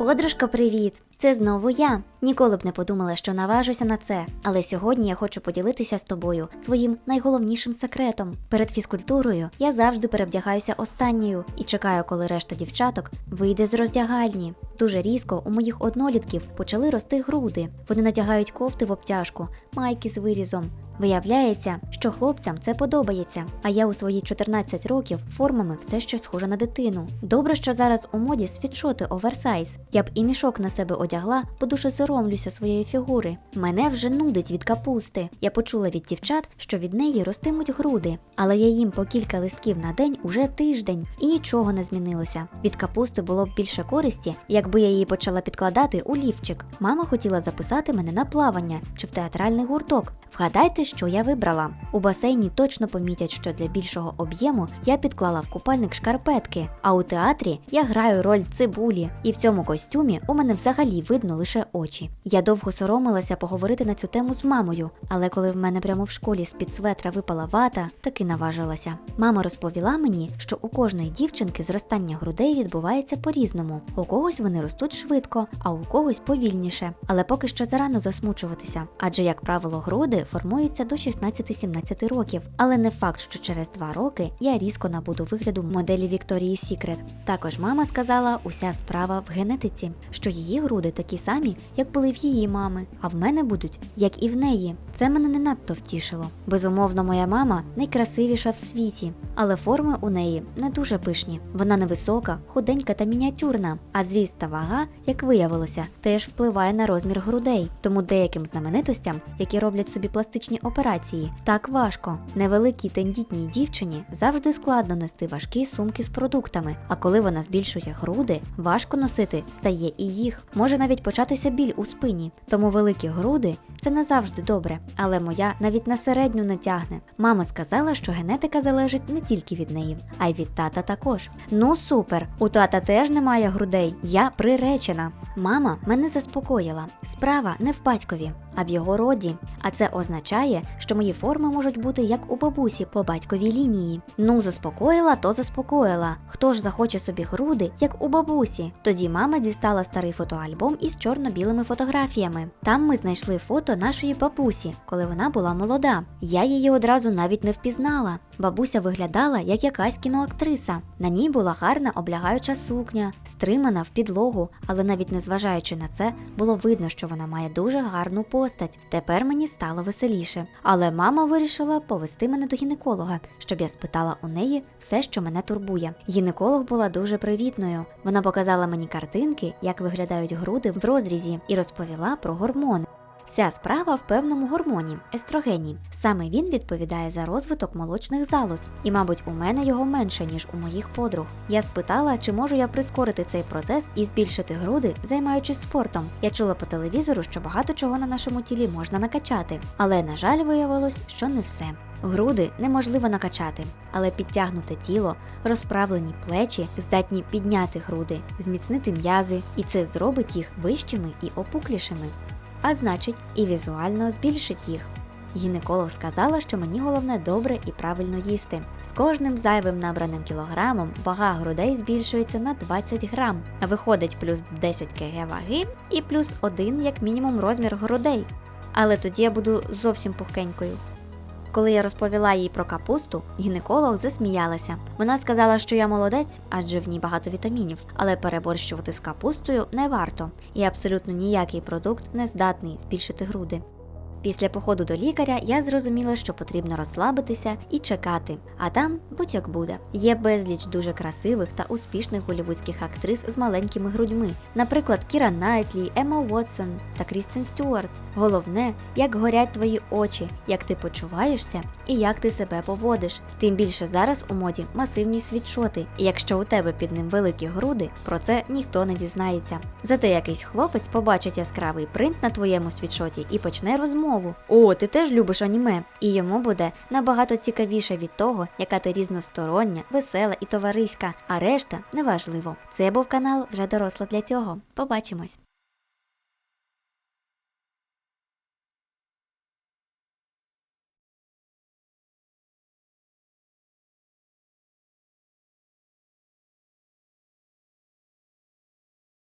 Подружко, привіт! Це знову я. Ніколи б не подумала, що наважуся на це. Але сьогодні я хочу поділитися з тобою своїм найголовнішим секретом. Перед фізкультурою я завжди перевдягаюся останньою і чекаю, коли решта дівчаток вийде з роздягальні. Дуже різко у моїх однолітків почали рости груди. Вони надягають кофти в обтяжку, майки з вирізом. Виявляється, що хлопцям це подобається, а я у свої 14 років формами все ще схожа на дитину. Добре, що зараз у моді світшоти оверсайз. Я б і мішок на себе одягла, бо дуже соромлюся своєї фігури. Мене вже нудить від капусти. Я почула від дівчат, що від неї ростимуть груди, але я їм по кілька листків на день уже тиждень, і нічого не змінилося. Від капусти було б більше користі, якби я її почала підкладати у лівчик. Мама хотіла записати мене на плавання чи в театральний гурток. Вгадайте, що я вибрала. У басейні точно помітять, що для більшого об'єму я підклала в купальник шкарпетки, а у театрі я граю роль цибулі, і в цьому костюмі у мене взагалі видно лише очі. Я довго соромилася поговорити на цю тему з мамою, але коли в мене прямо в школі з-під светра випала вата, таки наважилася. Мама розповіла мені, що у кожної дівчинки зростання грудей відбувається по-різному. У когось вони ростуть швидко, а у когось повільніше. Але поки що зарано засмучуватися, адже, як правило, груди формуються до 16-17 років. Але не факт, що через 2 роки я різко набуду вигляду моделі Вікторії Сікрет. Також мама сказала, уся справа в генетиці, що її груди такі самі, як були в її мами, а в мене будуть, як і в неї. Це мене не надто втішило. Безумовно, моя мама найкрасивіша в світі, але форми у неї не дуже пишні. Вона невисока, худенька та мініатюрна, а зріст та вага, як виявилося, теж впливає на розмір грудей. Тому деяким знаменитостям, які роблять собі пластичні операції, так важко. Невеликій тендітній дівчині завжди складно нести важкі сумки з продуктами. А коли вона збільшує груди, важко носити стає і їх. Може навіть початися біль у спині. Тому великі груди це не завжди добре. Але моя навіть на середню не тягне. Мама сказала, що генетика залежить не тільки від неї, а й від тата також. Ну супер! У тата теж немає грудей. Я приречена. Мама мене заспокоїла. Справа не в батькові, а в його роді. А це означає, що мої форми можуть бути як у бабусі по батьковій лінії. Ну, заспокоїла, то заспокоїла. Хто ж захоче собі груди, як у бабусі? Тоді мама дістала старий фотоальбом із чорно-білими фотографіями. Там ми знайшли фото нашої бабусі, коли вона була молода. Я її одразу навіть не впізнала. Бабуся виглядала як якась кіноактриса. На ній була гарна облягаюча сукня, стримана в підлогу, але навіть незважаючи на це, було видно, що вона має дуже гарну постать. Тепер мені стало веселіше. Але мама вирішила повести мене до гінеколога, щоб я спитала у неї все, що мене турбує. Гінеколог була дуже привітною. Вона показала мені картинки, як виглядають груди в розрізі, і розповіла про гормони. Вся справа в певному гормоні естрогені. Саме він відповідає за розвиток молочних залоз, і, мабуть, у мене його менше, ніж у моїх подруг. Я спитала, чи можу я прискорити цей процес і збільшити груди, займаючись спортом. Я чула по телевізору, що багато чого на нашому тілі можна накачати, але на жаль, виявилось, що не все. Груди неможливо накачати, але підтягнуте тіло, розправлені плечі здатні підняти груди, зміцнити м'язи, і це зробить їх вищими і опуклішими а значить, і візуально збільшить їх. Гінеколог сказала, що мені головне добре і правильно їсти. З кожним зайвим набраним кілограмом вага грудей збільшується на 20 грам, виходить плюс 10 кг ваги і плюс 1 як мінімум розмір грудей. Але тоді я буду зовсім пухкенькою. Коли я розповіла їй про капусту, гінеколог засміялася. Вона сказала, що я молодець, адже в ній багато вітамінів, але переборщувати з капустою не варто, і абсолютно ніякий продукт не здатний збільшити груди. Після походу до лікаря я зрозуміла, що потрібно розслабитися і чекати, а там будь-як буде. Є безліч дуже красивих та успішних голівудських актрис з маленькими грудьми, наприклад, Кіра Найтлі, Емма Уотсон та Крістен Стюарт. Головне, як горять твої очі, як ти почуваєшся і як ти себе поводиш. Тим більше зараз у моді масивні світшоти, і якщо у тебе під ним великі груди, про це ніхто не дізнається. Зате якийсь хлопець побачить яскравий принт на твоєму світшоті і почне розмову. О, ти теж любиш аніме. І йому буде набагато цікавіше від того, яка ти різностороння, весела і товариська, а решта неважливо. Це був канал вже доросла для цього. Побачимось.